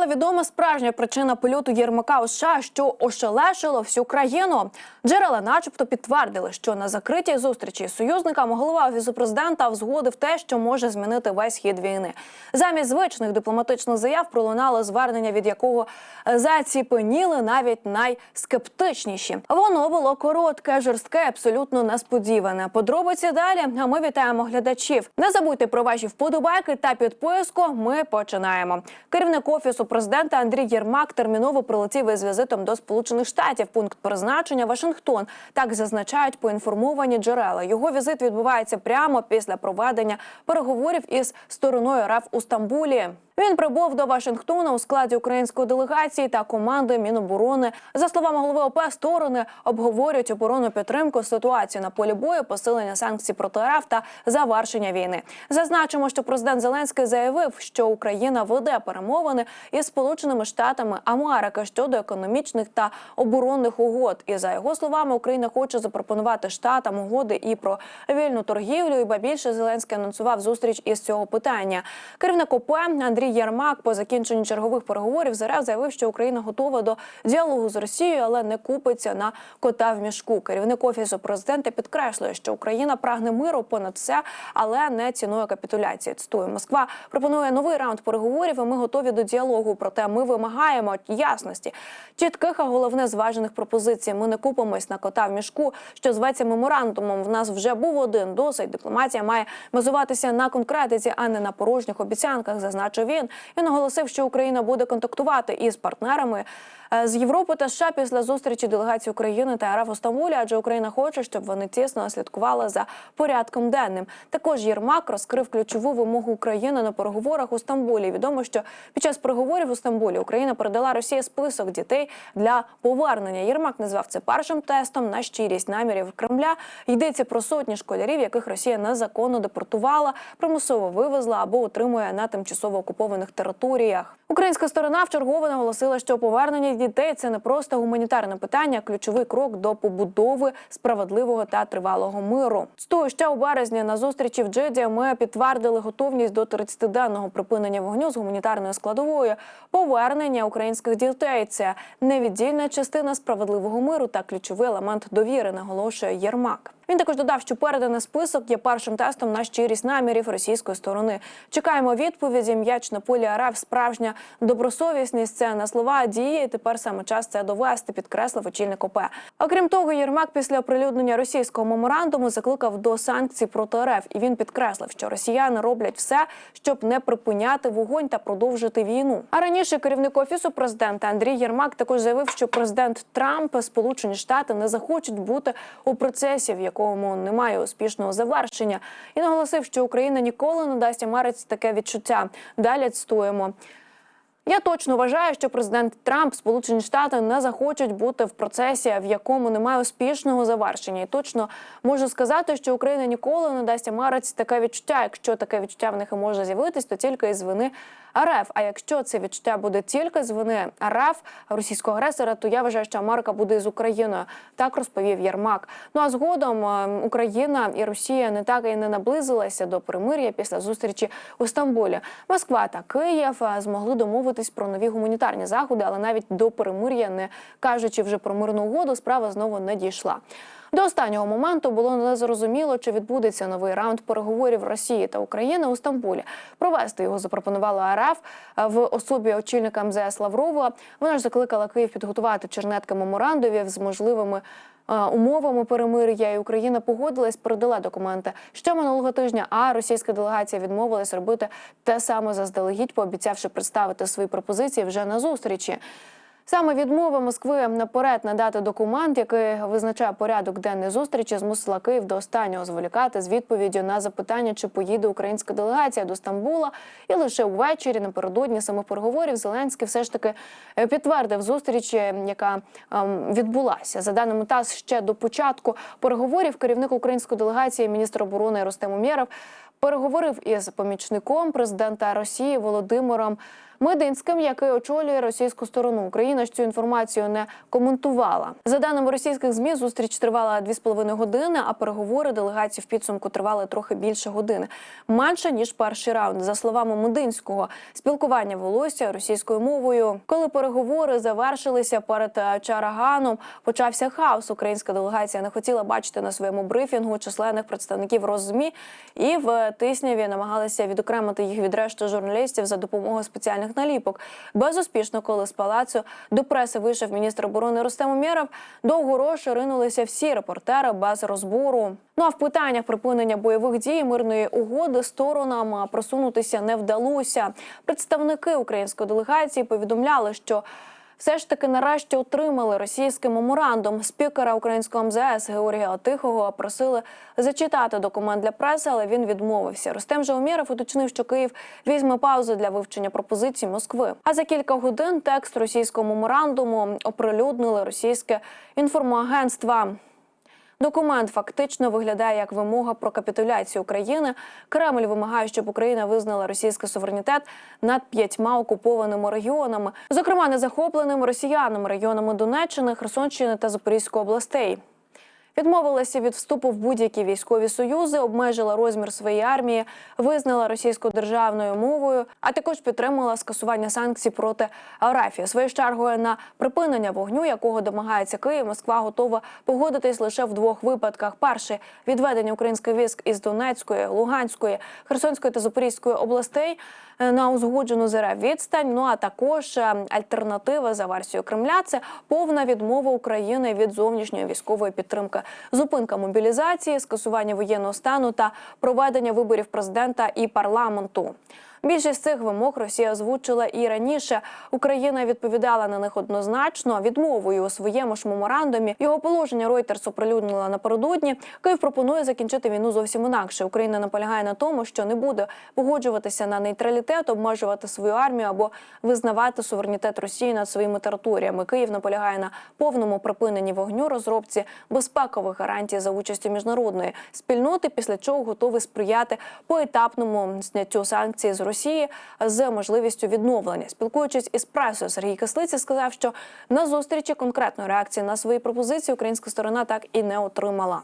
Стала відома справжня причина польоту Єрмака у США, що ошелешило всю країну. Джерела, начебто, підтвердили, що на закритій зустрічі з союзниками голова офісу президента взгодив те, що може змінити весь хід війни. Замість звичних дипломатичних заяв пролунало звернення, від якого е, заціпеніли навіть найскептичніші. Воно було коротке, жорстке, абсолютно несподіване. Подробиці далі. А ми вітаємо глядачів. Не забудьте про ваші вподобайки та підписку. Ми починаємо. Керівник офісу президента Андрій Єрмак терміново прилетів із візитом до Сполучених Штатів. Пункт призначення Вашингтон. Так зазначають поінформовані джерела. Його візит відбувається прямо після проведення переговорів із стороною РФ у Стамбулі. Він прибув до Вашингтона у складі української делегації та команди Міноборони. За словами голови ОП, сторони обговорюють оборонну підтримку, ситуацію на полі бою, посилення санкцій проти РФ та завершення війни. Зазначимо, що президент Зеленський заявив, що Україна веде перемовини із Сполученими Штатами Америки щодо економічних та оборонних угод. І за його словами, Україна хоче запропонувати штатам угоди і про вільну торгівлю. І ба більше Зеленський анонсував зустріч із цього питання. Керівник ОП Андрій Єрмак по закінченню чергових переговорів з РФ заявив, що Україна готова до діалогу з Росією, але не купиться на кота в мішку. Керівник офісу президента підкреслює, що Україна прагне миру понад все, але не цінує капітуляції. Цитую, Москва пропонує новий раунд переговорів. і Ми готові до діалогу. Проте ми вимагаємо ясності, чітких, а головне зважених пропозицій. Ми не купимось на кота в мішку, що зветься меморандумом. В нас вже був один досить. Дипломатія має базуватися на конкретиці, а не на порожніх обіцянках. Зазначив він. І наголосив, що Україна буде контактувати із партнерами з Європи та США після зустрічі делегації України та РФ у Стамбулі, адже Україна хоче, щоб вони тісно слідкували за порядком денним. Також Єрмак розкрив ключову вимогу України на переговорах у Стамбулі. Відомо, що під час переговорів у Стамбулі Україна передала Росії список дітей для повернення. Єрмак назвав це першим тестом на щирість намірів Кремля. Йдеться про сотні школярів, яких Росія незаконно депортувала, примусово вивезла або утримує на тимчасово окупованих територіях. Українська сторона вчергове наголосила, що повернення дітей це не просто гуманітарне питання, а ключовий крок до побудови справедливого та тривалого миру. З того ще у березні на зустрічі в Джиді ми підтвердили готовність до 30-денного припинення вогню з гуманітарною складовою. Повернення українських дітей це невіддільна частина справедливого миру та ключовий елемент довіри, наголошує Єрмак. Він також додав, що переданий список є першим тестом на щирість намірів російської сторони. Чекаємо відповіді. М'яч на полі РФ справжня добросовісність. Це на слова дії. Тепер саме час це довести. Підкреслив очільник ОП. Окрім того, Єрмак після оприлюднення російського меморандуму закликав до санкцій проти РФ. І він підкреслив, що росіяни роблять все, щоб не припиняти вогонь та продовжити війну. А раніше керівник офісу президента Андрій Єрмак також заявив, що президент Трамп Сполучені Штати не захочуть бути у процесі, в якому немає успішного завершення, і наголосив, що Україна ніколи не дасть Америці таке відчуття. Далі цитуємо. Я точно вважаю, що президент Трамп, Сполучені Штати не захочуть бути в процесі, в якому немає успішного завершення. І точно можу сказати, що Україна ніколи не дасть Америці таке відчуття. Якщо таке відчуття в них і може з'явитись, то тільки із вини РФ. А якщо це відчуття буде тільки з вини РФ російського агресора, то я вважаю, що Америка буде з Україною. Так розповів Єрмак. Ну а згодом е, Україна і Росія не так і не наблизилися до примир'я після зустрічі у Стамбулі. Москва та Київ е, змогли домовитись про нові гуманітарні заходи, але навіть до перемир'я, не кажучи вже про мирну угоду, справа знову не дійшла. До останнього моменту було незрозуміло, чи відбудеться новий раунд переговорів Росії та України у Стамбулі. Провести його запропонувала РФ в особі очільника МЗС Лаврова. Вона ж закликала Київ підготувати чернетки меморандумів з можливими. Умовами перемир'я і Україна погодилась, передала документи ще минулого тижня. А російська делегація відмовилась робити те саме заздалегідь, пообіцявши представити свої пропозиції вже на зустрічі. Саме відмова Москви наперед надати документ, який визначає порядок денної зустрічі, змусила Київ до останнього зволікати з відповіддю на запитання, чи поїде українська делегація до Стамбула. І лише ввечері напередодні самих переговорів Зеленський все ж таки е, підтвердив зустріч, яка ем, відбулася. За даними ТАСС, ще до початку переговорів керівник української делегації, міністр оборони Рустем Умєров, переговорив із помічником президента Росії Володимиром. Мединським, який очолює російську сторону. Україна ж цю інформацію не коментувала. За даними російських змі, зустріч тривала 2,5 години, а переговори делегацій в підсумку тривали трохи більше години, менше ніж перший раунд. За словами Мединського, спілкування велося російською мовою. Коли переговори завершилися перед е, Чараганом, почався хаос. Українська делегація не хотіла бачити на своєму брифінгу численних представників Роззмі і в Тисняві намагалися відокремити їх від решти журналістів за допомогою спеціальних наліпок. Безуспішно, коли з палацу до преси вийшов міністр оборони Рустем Умєров, до горошу ринулися всі репортери без розбору. Ну а в питаннях припинення бойових дій мирної угоди сторонам просунутися не вдалося. Представники української делегації повідомляли, що все ж таки нарешті отримали російський меморандум. Спікера українського МЗС Георгія Тихого просили зачитати документ для преси, але він відмовився. Ростем же уточнив, що Київ візьме паузу для вивчення пропозицій Москви. А за кілька годин текст російського меморандуму оприлюднили російське інформагентство. Документ фактично виглядає як вимога про капітуляцію України. Кремль вимагає, щоб Україна визнала російський суверенітет над п'ятьма окупованими регіонами, зокрема незахопленими росіянами регіонами Донеччини, Херсонщини та Запорізької областей. Відмовилася від вступу в будь-які військові союзи, обмежила розмір своєї армії, визнала російську державною мовою, а також підтримала скасування санкцій проти Арафії. Своєю чергою на припинення вогню, якого домагається Київ, Москва готова погодитись лише в двох випадках: перший відведення українських військ із Донецької, Луганської, Херсонської та Запорізької областей е, на узгоджену з відстань. Ну а також е, альтернатива за версією Кремля це повна відмова України від зовнішньої військової підтримки, зупинка мобілізації, скасування воєнного стану та проведення виборів президента і парламенту. Більшість цих вимог Росія озвучила і раніше. Україна відповідала на них однозначно відмовою у своєму ж меморандумі. Його положення Reuters оприлюднила напередодні. Київ пропонує закінчити війну зовсім інакше. Україна наполягає на тому, що не буде погоджуватися на нейтралітет, обмежувати свою армію або визнавати суверенітет Росії над своїми територіями. Київ наполягає на повному припиненні вогню, розробці безпекових гарантій за участю міжнародної спільноти, після чого готовий сприяти поетапному зняттю санкцій з Росії з можливістю відновлення. Спілкуючись із пресою, Сергій Кислиці сказав, що на зустрічі конкретної реакції на свої пропозиції українська сторона так і не отримала.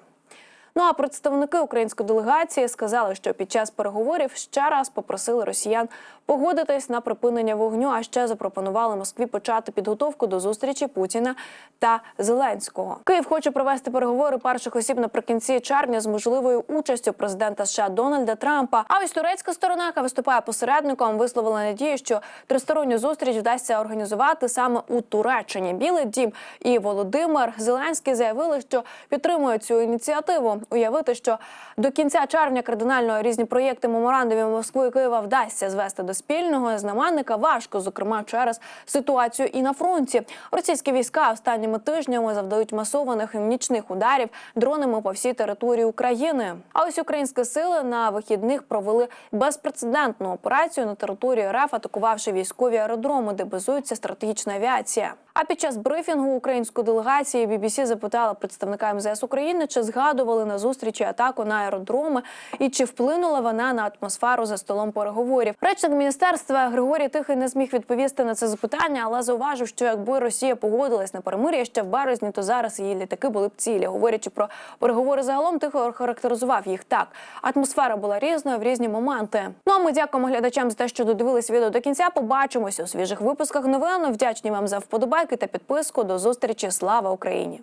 Ну а представники української делегації сказали, що під час переговорів ще раз попросили росіян погодитись на припинення вогню, а ще запропонували Москві почати підготовку до зустрічі Путіна та Зеленського. Київ хоче провести переговори перших осіб наприкінці червня з можливою участю президента США Дональда Трампа. А ось турецька сторона, яка виступає посередником, висловила надію, що тристоронню зустріч вдасться організувати саме у Туреччині. Білий дім і Володимир Зеленський заявили, що підтримують цю ініціативу. Уявити, що до кінця червня кардинально різні проєкти меморандумів Москви і Києва вдасться звести до спільного знаменника важко, зокрема через ситуацію і на фронті. Російські війська останніми тижнями завдають масованих і нічних ударів дронами по всій території України. А ось українські сили на вихідних провели безпрецедентну операцію на території РФ, атакувавши військові аеродроми, де базується стратегічна авіація. А під час брифінгу української делегації BBC запитала представника МЗС України, чи згадували на зустрічі атаку на аеродроми і чи вплинула вона на атмосферу за столом переговорів. Речник міністерства Григорій Тихий не зміг відповісти на це запитання, але зауважив, що якби Росія погодилась на перемир'я ще в березні, то зараз її літаки були б цілі. Говорячи про переговори загалом, тихо характеризував їх так. Атмосфера була різною в різні моменти. Ну а ми дякуємо глядачам за те, що додивились відео до кінця. Побачимося у свіжих випусках новин. Вдячні вам за вподобайки та підписку. До зустрічі. Слава Україні!